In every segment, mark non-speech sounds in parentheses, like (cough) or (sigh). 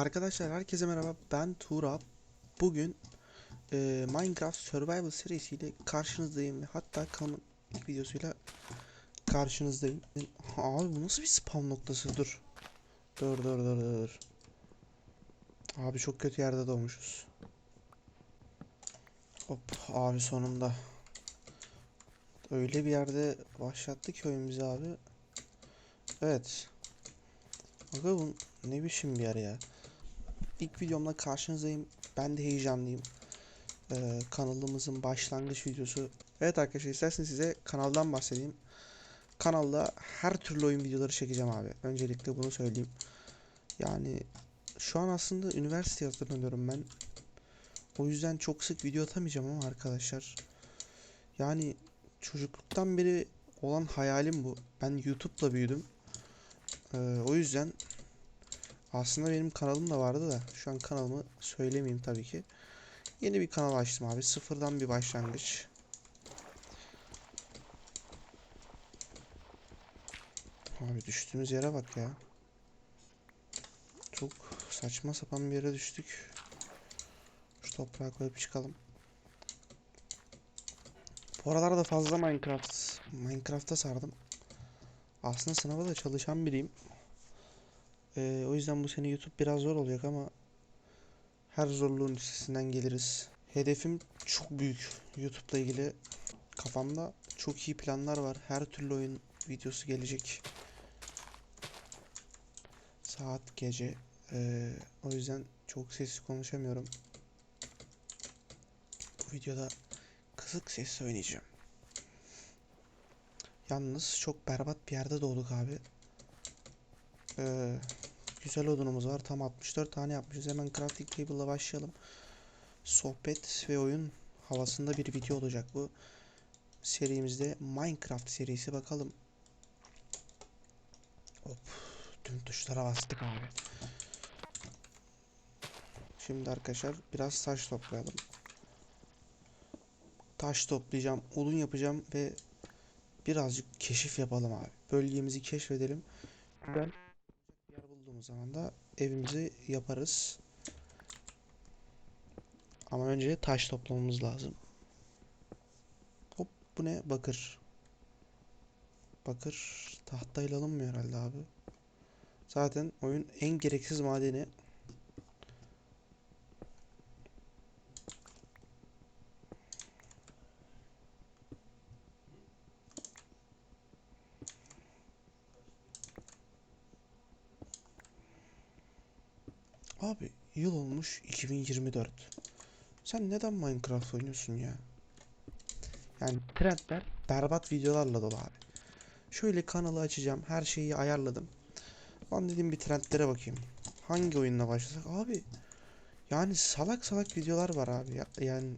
Arkadaşlar herkese merhaba ben Tuğra. Bugün e, Minecraft Survival serisiyle karşınızdayım ve hatta kanalın ilk videosuyla karşınızdayım. Abi bu nasıl bir spawn noktası? Dur. Dur dur dur dur. Abi çok kötü yerde doğmuşuz. Hop abi sonunda. Öyle bir yerde başlattı ki oyun bizi abi. Evet. Bu ne biçim bir yer ya. İlk videomla karşınızdayım. Ben de heyecanlıyım. Ee, kanalımızın başlangıç videosu. Evet arkadaşlar isterseniz size kanaldan bahsedeyim. Kanalda her türlü oyun videoları çekeceğim abi. Öncelikle bunu söyleyeyim. Yani şu an aslında üniversiteye hazırlanıyorum ben. O yüzden çok sık video atamayacağım ama arkadaşlar. Yani çocukluktan beri olan hayalim bu. Ben YouTube'la büyüdüm. Ee, o yüzden aslında benim kanalım da vardı da şu an kanalımı söylemeyeyim tabii ki. Yeni bir kanal açtım abi. Sıfırdan bir başlangıç. Abi düştüğümüz yere bak ya. Çok saçma sapan bir yere düştük. Şu toprağa koyup çıkalım. Bu aralarda fazla Minecraft, Minecraft'a sardım. Aslında sınava da çalışan biriyim. Ee, o yüzden bu sene YouTube biraz zor olacak ama her zorluğun üstesinden geliriz. Hedefim çok büyük YouTube'la ilgili. Kafamda çok iyi planlar var. Her türlü oyun videosu gelecek. Saat gece. Ee, o yüzden çok sessiz konuşamıyorum. Bu videoda kısık sesle oynayacağım. Yalnız çok berbat bir yerde doğduk abi. Ee, güzel odunumuz var. Tam 64 tane yapmışız. Hemen crafting table'la başlayalım. Sohbet ve oyun havasında bir video olacak bu. Serimizde Minecraft serisi bakalım. Hop. Tüm tuşlara bastık abi. Şimdi arkadaşlar biraz taş toplayalım. Taş toplayacağım, odun yapacağım ve birazcık keşif yapalım abi. Bölgemizi keşfedelim. Ben yer bulduğumuz zaman da evimizi yaparız. Ama önce taş toplamamız lazım. Hop bu ne? Bakır. Bakır tahtayla alınmıyor herhalde abi. Zaten oyun en gereksiz madeni. Abi yıl olmuş 2024. Sen neden Minecraft oynuyorsun ya? Yani trendler berbat videolarla dolu abi. Şöyle kanalı açacağım. Her şeyi ayarladım. Ben dedim bir trendlere bakayım. Hangi oyunla başlasak? Abi yani salak salak videolar var abi. Ya, yani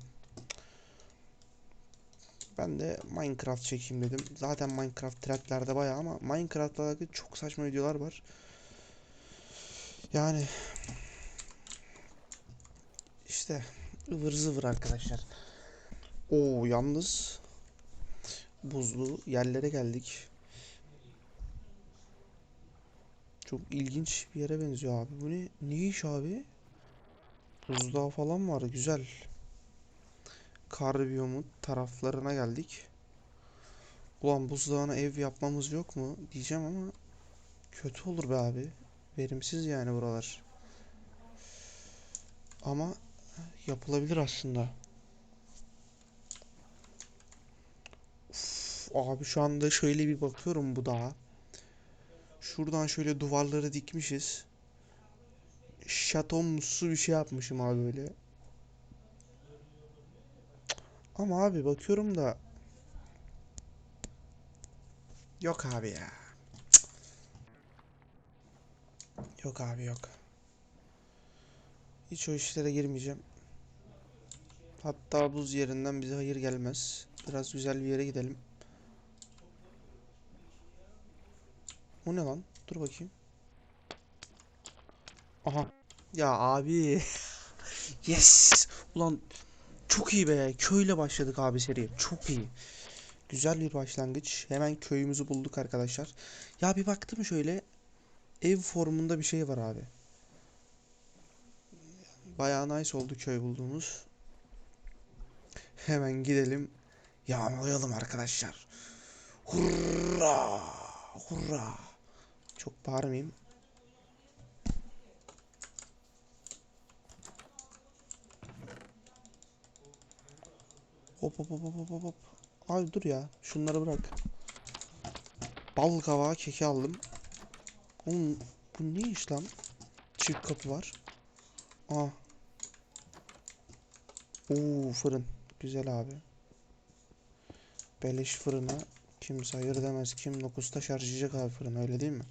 ben de Minecraft çekeyim dedim. Zaten Minecraft trendlerde bayağı ama Minecraft'la alakalı çok saçma videolar var. Yani işte ıvır zıvır arkadaşlar. Oo yalnız buzlu yerlere geldik. Çok ilginç bir yere benziyor abi. Bu ne? Ne iş abi? Buzdağı falan var. Güzel. Kar biyomu taraflarına geldik. Ulan buzdağına ev yapmamız yok mu? Diyeceğim ama kötü olur be abi. Verimsiz yani buralar. Ama yapılabilir aslında. Uf, abi şu anda şöyle bir bakıyorum bu dağa. Şuradan şöyle duvarları dikmişiz. Şatomsu bir şey yapmışım abi böyle. Ama abi bakıyorum da yok abi ya. Yok abi yok. Hiç o işlere girmeyeceğim. Hatta buz yerinden bize hayır gelmez. Biraz güzel bir yere gidelim. O ne lan? Dur bakayım. Aha. Ya abi. (laughs) yes. Ulan çok iyi be. Köyle başladık abi seriye. Çok iyi. Güzel bir başlangıç. Hemen köyümüzü bulduk arkadaşlar. Ya bir baktım şöyle. Ev formunda bir şey var abi. Bayağı nice oldu köy bulduğumuz. Hemen gidelim. Yağmalayalım arkadaşlar. Hurra! Hurra! Çok bağırmayayım. Hop hop hop hop hop hop. Abi dur ya. Şunları bırak. Bal kavağı keki aldım. Oğlum bu ne iş lan? Çift kapı var. Aa. Oo fırın. Güzel abi. Beleş fırına kimse hayır demez. Kim 9'da şarjlayacak abi fırın öyle değil mi?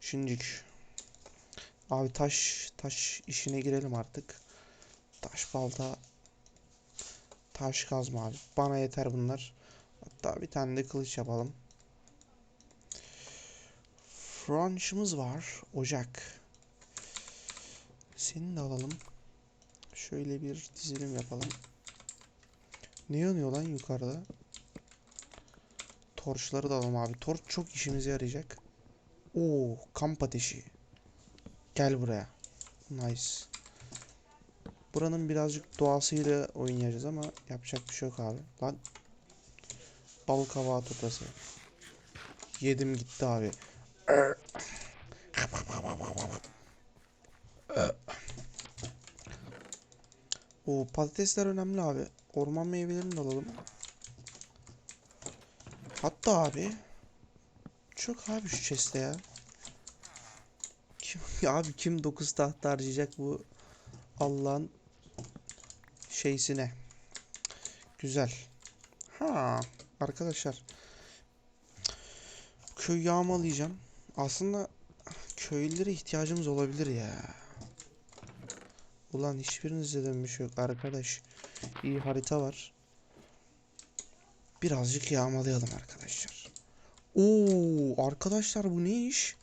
Şimdilik. Abi taş taş işine girelim artık. Taş balta taş kazma abi. Bana yeter bunlar. Hatta bir tane de kılıç yapalım. Franch'ımız var. Ocak. Seni de alalım. Şöyle bir dizilim yapalım. Ne yanıyor lan yukarıda? Torçları da alalım abi. Torç çok işimize yarayacak. Oo, kamp ateşi. Gel buraya. Nice. Buranın birazcık doğasıyla oynayacağız ama yapacak bir şey yok abi. Lan. Bal kavağı tutası. Yedim gitti abi. O patatesler önemli abi. Orman meyvelerini de alalım. Hatta abi çok abi şu chest'e ya. Kim (laughs) abi kim 9 tahta harcayacak bu Allah'ın şeysine. Güzel. Ha arkadaşlar. Köy yağmalayacağım. Aslında köylülere ihtiyacımız olabilir ya. Ulan hiçbirinizde dönmüş yok arkadaş. İyi harita var. Birazcık yağmalayalım arkadaşlar. Oo arkadaşlar bu ne iş?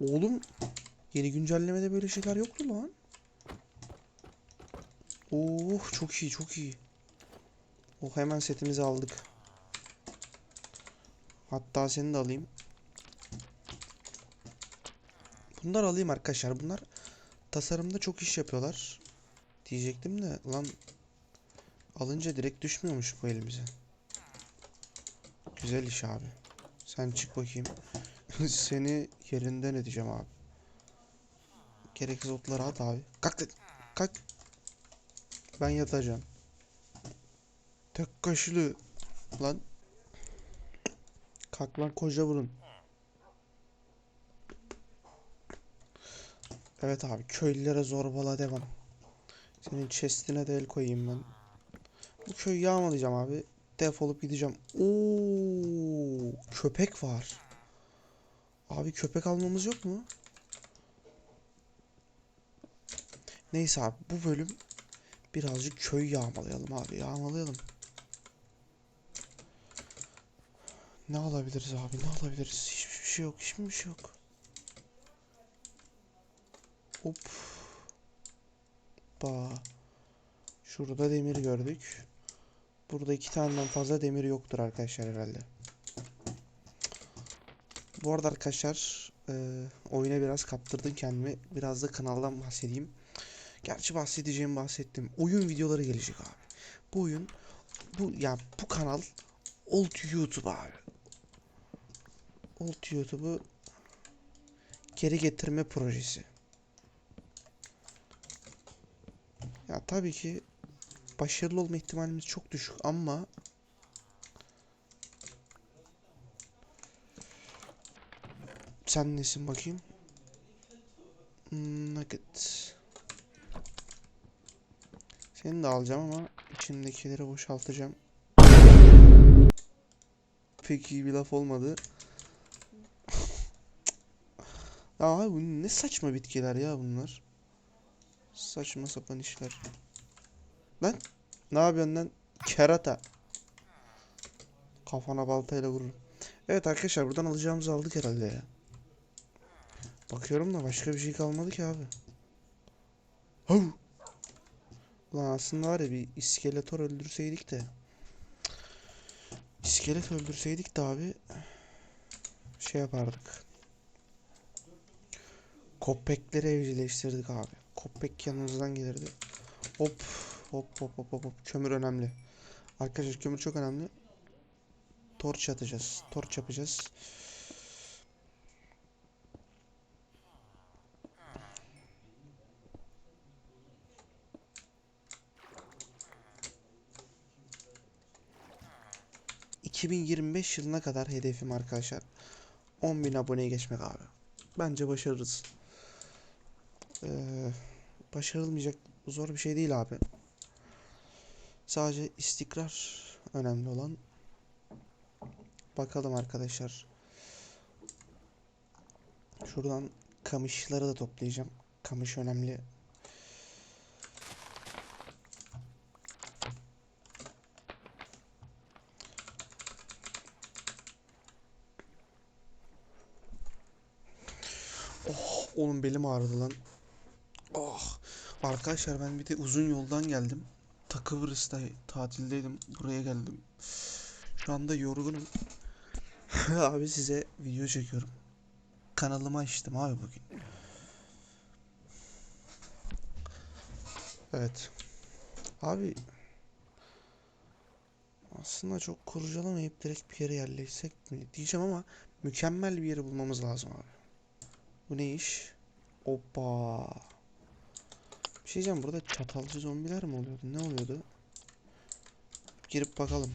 Oğlum yeni güncellemede böyle şeyler yoktu lan. Oh çok iyi çok iyi. Oh hemen setimizi aldık. Hatta seni de alayım. Bunlar alayım arkadaşlar. Bunlar tasarımda çok iş yapıyorlar. Diyecektim de lan alınca direkt düşmüyormuş bu elimize. Güzel iş abi. Sen çık bakayım. (laughs) Seni yerinden edeceğim abi. Gereksiz otları at abi. Kalk. Kalk. Ben yatacağım. Tek kaşlı. Lan. Kalk lan koca burun. Evet abi köylülere zorbala devam. Senin chest'ine de el koyayım ben. Bu köyü yağmalayacağım abi. Defolup gideceğim. Oo, köpek var. Abi köpek almamız yok mu? Neyse abi bu bölüm birazcık köy yağmalayalım abi. Yağmalayalım. Ne alabiliriz abi? Ne alabiliriz? Hiçbir şey yok. Hiçbir şey yok. Hop. Ba. Şurada demir gördük. Burada iki taneden fazla demir yoktur arkadaşlar herhalde. Bu arada arkadaşlar e, oyuna biraz kaptırdım kendimi. Biraz da kanaldan bahsedeyim. Gerçi bahsedeceğim bahsettim. Oyun videoları gelecek abi. Bu oyun bu ya bu kanal Old YouTube abi. Old YouTube'u geri getirme projesi. Tabii ki başarılı olma ihtimalimiz çok düşük ama sen nesin bakayım? Nugget. Seni de alacağım ama içindekileri boşaltacağım. Pek iyi bir laf olmadı. (laughs) ya abi ne saçma bitkiler ya bunlar. Saçma sapan işler. Lan ne yapıyorsun lan? Kerata. Kafana baltayla vururum. Evet arkadaşlar buradan alacağımızı aldık herhalde ya. Bakıyorum da başka bir şey kalmadı ki abi. Hav. Ulan aslında var ya bir iskeletor öldürseydik de. İskelet öldürseydik de abi şey yapardık. Kopekleri evcilleştirdik abi. Kopek yanımızdan gelirdi. Hop hop hop hop hop. hop. Kömür önemli. Arkadaşlar kömür çok önemli. Torç atacağız. Torç yapacağız. ...2025 yılına kadar hedefim arkadaşlar... ...10.000 aboneye geçmek abi. Bence başarırız. Ee, başarılmayacak zor bir şey değil abi. Sadece istikrar önemli olan. Bakalım arkadaşlar. Şuradan kamışları da toplayacağım. Kamış önemli. Oh, oğlum belim ağrıdı lan. Oh. Arkadaşlar ben bir de uzun yoldan geldim. Ta Kıbrıs'ta tatildeydim. Buraya geldim. Şu anda yorgunum. (laughs) abi size video çekiyorum. Kanalımı açtım abi bugün. Evet. Abi aslında çok kurcalamayıp direkt bir yere yerleşsek mi diyeceğim ama mükemmel bir yeri bulmamız lazım abi. Bu ne iş? Hoppa. Bir şey diyeceğim burada çatalcı zombiler mi oluyordu? Ne oluyordu? Girip bakalım.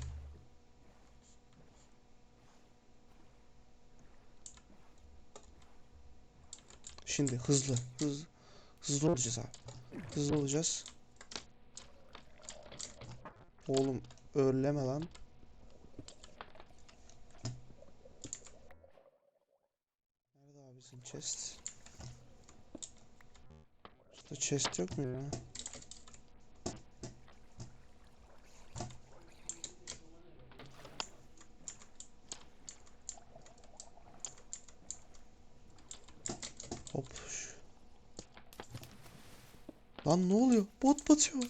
Şimdi hızlı. Hızlı. Hızlı olacağız abi. Hızlı olacağız. Oğlum örleme lan. Nerede abisin chest? Burada chest yok mu ya? Hop. Lan ne oluyor? Bot batıyor.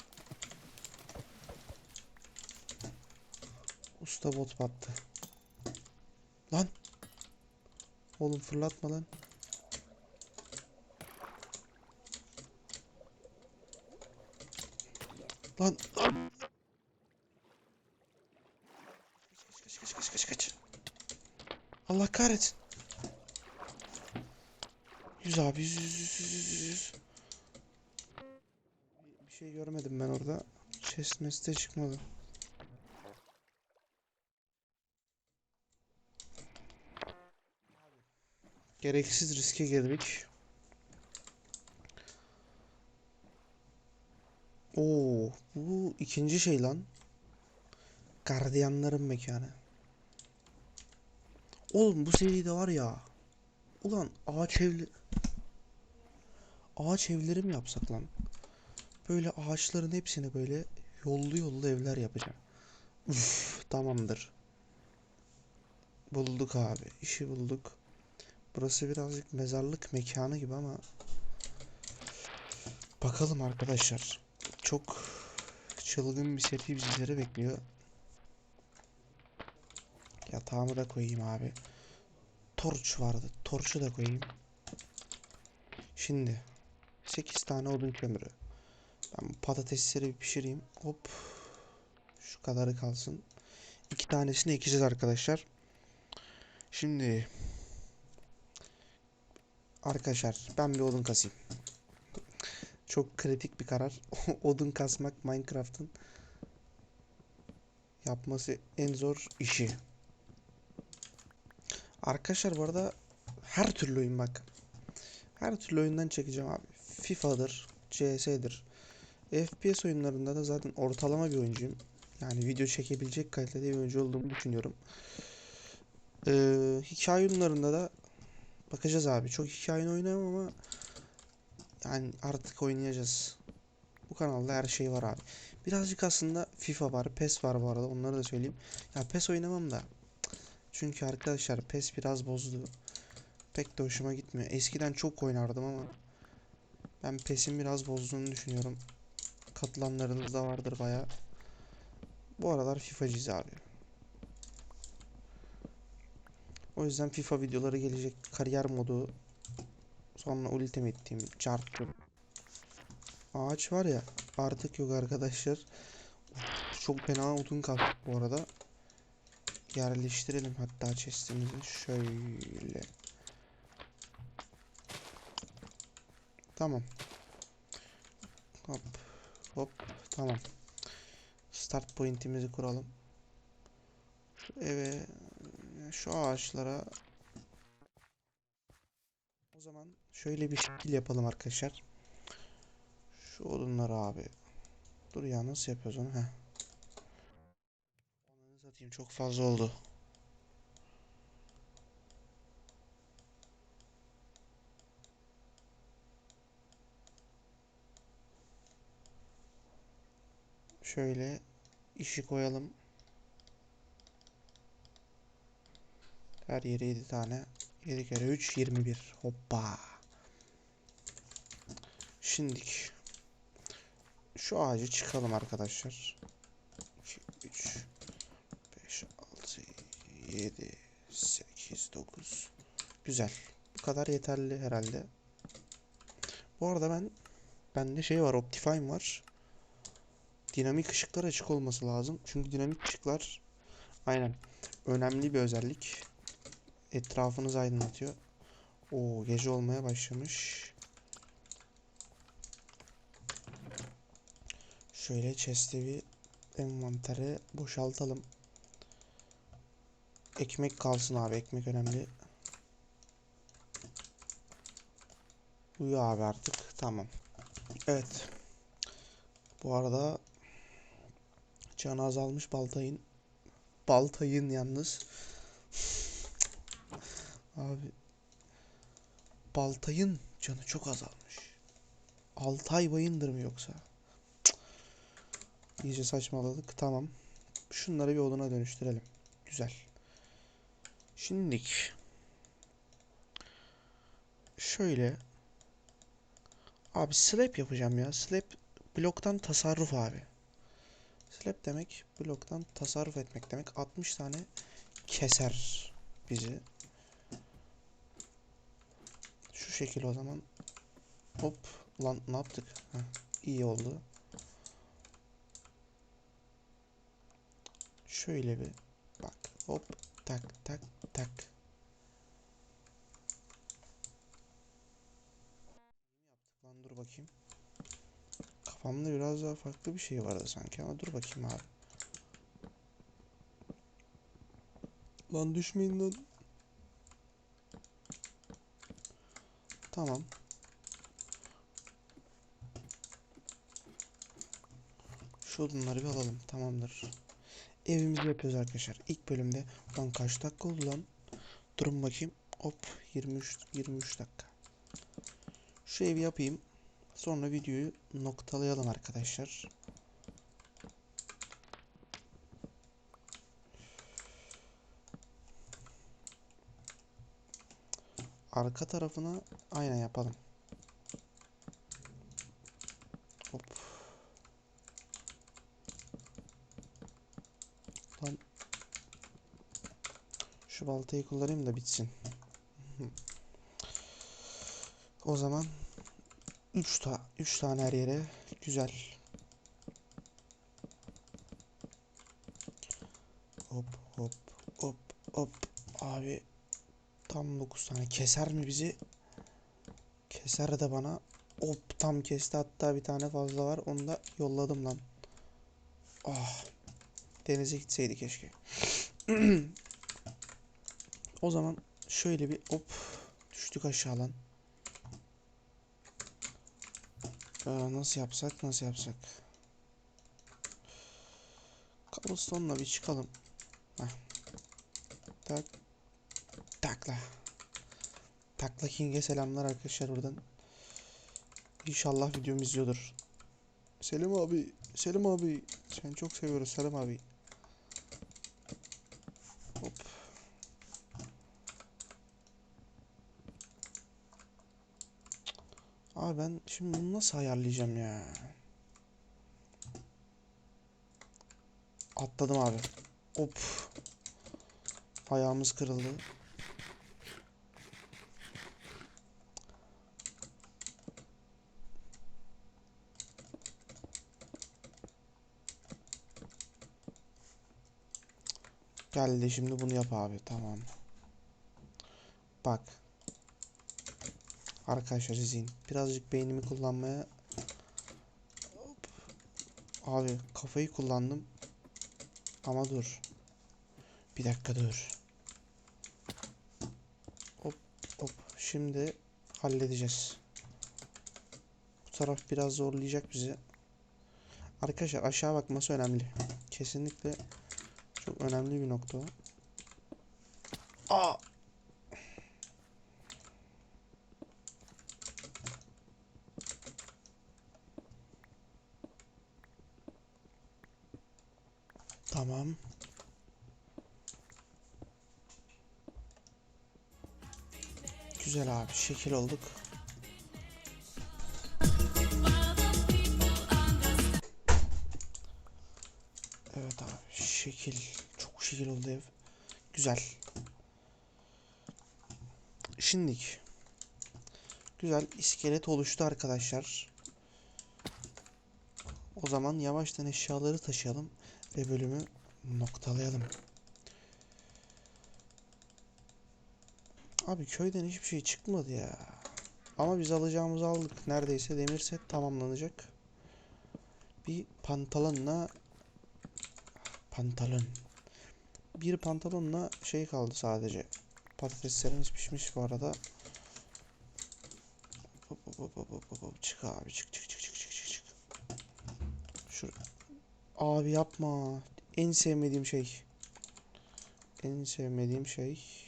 Usta bot battı. Lan. Oğlum fırlatma lan. Lan. lan. Kaç kaç kaç kaç kaç. Allah kahretsin. Yüz abi yüz yüz yüz yüz yüz yüz. Bir- şey görmedim ben orada. Chest meste çıkmadı. Gereksiz riske girdik. Oo, bu ikinci şey lan. Gardiyanların mekanı. Oğlum bu seride var ya. Ulan ağaç evli... Ağaç evleri mi yapsak lan? Böyle ağaçların hepsini böyle yollu yollu evler yapacağım. Uf, tamamdır. Bulduk abi. işi bulduk. Burası birazcık mezarlık mekanı gibi ama bakalım arkadaşlar. Çok çılgın bir seri bizleri bekliyor. Yatağımı da koyayım abi. Torç vardı. Torçu da koyayım. Şimdi 8 tane odun kömürü. Ben patatesleri bir pişireyim. Hop. Şu kadarı kalsın. İki tanesini ekeceğiz arkadaşlar. Şimdi Arkadaşlar ben bir odun kasayım. Çok kritik bir karar. (laughs) odun kasmak Minecraft'ın yapması en zor işi. Arkadaşlar bu arada her türlü oyun bak. Her türlü oyundan çekeceğim abi. FIFA'dır, CS'dir. FPS oyunlarında da zaten ortalama bir oyuncuyum. Yani video çekebilecek kalitede bir oyuncu olduğumu düşünüyorum. Ee, hikaye oyunlarında da bakacağız abi. Çok hikaye oynamam ama yani artık oynayacağız. Bu kanalda her şey var abi. Birazcık aslında FIFA var, PES var bu arada. Onları da söyleyeyim. Ya PES oynamam da. Çünkü arkadaşlar PES biraz bozdu. Pek de hoşuma gitmiyor. Eskiden çok oynardım ama ben PES'in biraz bozduğunu düşünüyorum. Katılanlarınız da vardır baya. Bu aralar FIFA'cıyız abi. O yüzden FIFA videoları gelecek. Kariyer modu, Sonra ultim ettiğim çarptım. Ağaç var ya artık yok arkadaşlar. Çok fena odun kalktı bu arada. Yerleştirelim hatta chestimizi şöyle. Tamam. Hop hop tamam. Start point'imizi kuralım. Şu eve şu ağaçlara o zaman şöyle bir şekil yapalım arkadaşlar. Şu odunları abi. Dur ya nasıl yapıyoruz onu? Heh. Onları satayım çok fazla oldu. Şöyle işi koyalım. Her yere 7 tane. 7 kere 3 21. Hoppa. Şimdilik şu ağacı çıkalım arkadaşlar. 2 3 5 6 7 8 9 Güzel. Bu kadar yeterli herhalde. Bu arada ben bende şey var, Optifine var. Dinamik ışıklar açık olması lazım. Çünkü dinamik ışıklar aynen önemli bir özellik. Etrafınızı aydınlatıyor. Oo gece olmaya başlamış. Şöyle chest'e bir envanteri boşaltalım. Ekmek kalsın abi. Ekmek önemli. Uyu abi artık. Tamam. Evet. Bu arada canı azalmış Baltay'ın. Baltay'ın yalnız. (laughs) Abi. Baltay'ın canı çok azalmış. Altay Bayındır mı yoksa? İyice saçmaladık. Tamam. Şunları bir oduna dönüştürelim. Güzel. Şimdilik. Şöyle. Abi slab yapacağım ya. Slab bloktan tasarruf abi. Slab demek bloktan tasarruf etmek demek. 60 tane keser bizi. Şu şekil o zaman. Hop. Lan ne yaptık? Heh, iyi oldu. Şöyle bir bak. Hop. Tak tak tak. Yaptık lan dur bakayım. Kafamda biraz daha farklı bir şey vardı sanki ama dur bakayım abi. Lan düşmeyin lan. Tamam. Şu odunları bir alalım. Tamamdır. Evimizi yapıyoruz arkadaşlar. İlk bölümde lan kaç dakika oldu lan? Durun bakayım. Hop 23 23 dakika. Şu evi yapayım. Sonra videoyu noktalayalım arkadaşlar. Arka tarafına aynen yapalım. Hop. Lan. Şu baltayı kullanayım da bitsin. O zaman 3 ta 3 tane her yere güzel. Hop hop hop hop abi tam 9 tane keser mi bizi? Keser de bana. Hop tam kesti hatta bir tane fazla var onu da yolladım lan. Ah denize gitseydi keşke. (clears throat) o zaman şöyle bir hop düştük aşağı lan. Ee, nasıl yapsak nasıl yapsak? Cobblestone'la bir çıkalım. Heh. Tak. Takla. Takla King'e selamlar arkadaşlar buradan. İnşallah videomu izliyordur. Selim abi, Selim abi. Seni çok seviyoruz Selim abi. Abi ben şimdi bunu nasıl ayarlayacağım ya? Atladım abi. Hop. Ayağımız kırıldı. Geldi şimdi bunu yap abi. Tamam. Bak. Arkadaşlar izleyin. Birazcık beynimi kullanmaya Hop. Abi kafayı kullandım. Ama dur. Bir dakika dur. Hop hop. Şimdi halledeceğiz. Bu taraf biraz zorlayacak bizi. Arkadaşlar aşağı bakması önemli. Kesinlikle çok önemli bir nokta. Aa! Tamam. Güzel abi. Şekil olduk. Evet abi. Şekil. Çok şekil oldu ev. Güzel. Şimdilik. Güzel iskelet oluştu arkadaşlar. O zaman yavaştan eşyaları taşıyalım ve bölümü noktalayalım. Abi köyden hiçbir şey çıkmadı ya. Ama biz alacağımızı aldık. Neredeyse demir set tamamlanacak. Bir pantolonla pantolon. Bir pantolonla şey kaldı sadece. Patateslerimiz pişmiş bu arada. Çık abi çık çık çık çık çık çık çık. Şur Abi yapma. En sevmediğim şey. En sevmediğim şey.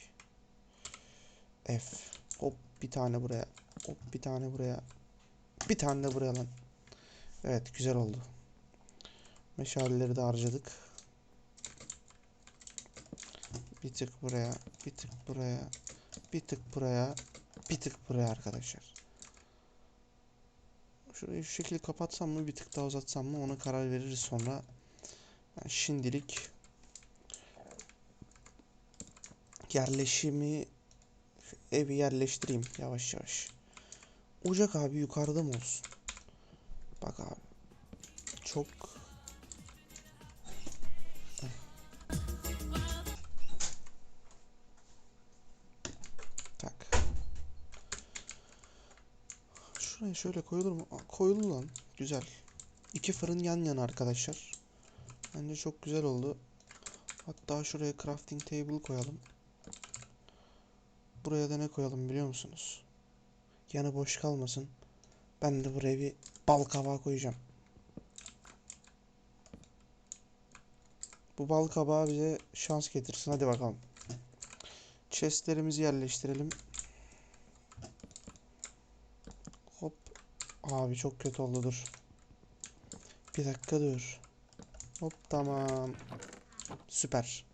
F. Hop bir tane buraya. Hop bir tane buraya. Bir tane de buraya lan. Evet güzel oldu. Meşaleleri de harcadık. Bir tık buraya, bir tık buraya, bir tık buraya, bir tık buraya arkadaşlar. Şurayı şu şekilde kapatsam mı, bir tık daha uzatsam mı ona karar veririz sonra. Ben şimdilik yerleşimi evi yerleştireyim yavaş yavaş. Ocak abi yukarıda mı olsun? Bak abi. Çok tak. Şuraya şöyle koyulur mu? Aa, koyuldu lan. Güzel. İki fırın yan yana arkadaşlar. Bence çok güzel oldu. Hatta şuraya crafting table koyalım. Buraya da ne koyalım biliyor musunuz? Yanı boş kalmasın. Ben de buraya bir bal kabağı koyacağım. Bu bal kabağı bize şans getirsin. Hadi bakalım. Chestlerimizi yerleştirelim. Hop. Abi çok kötü oldu dur. Bir dakika dur. Hop tamam. Süper.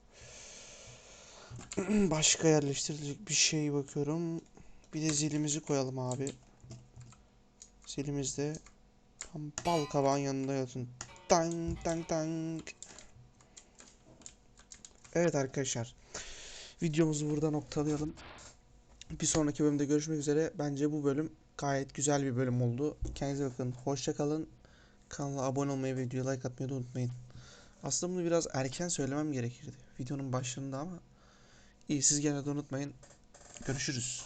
(clears throat) Başka yerleştirilecek bir şey bakıyorum. Bir de zilimizi koyalım abi. Zilimiz de tam bal kabağın yanında yatın. Tang tang tang. Evet arkadaşlar. Videomuzu burada noktalayalım. Bir sonraki bölümde görüşmek üzere. Bence bu bölüm gayet güzel bir bölüm oldu. Kendinize bakın. Hoşça kalın. Kanala abone olmayı ve videoya like atmayı da unutmayın. Aslında bunu biraz erken söylemem gerekirdi. Videonun başlarında ama iyi siz gene de unutmayın. Görüşürüz.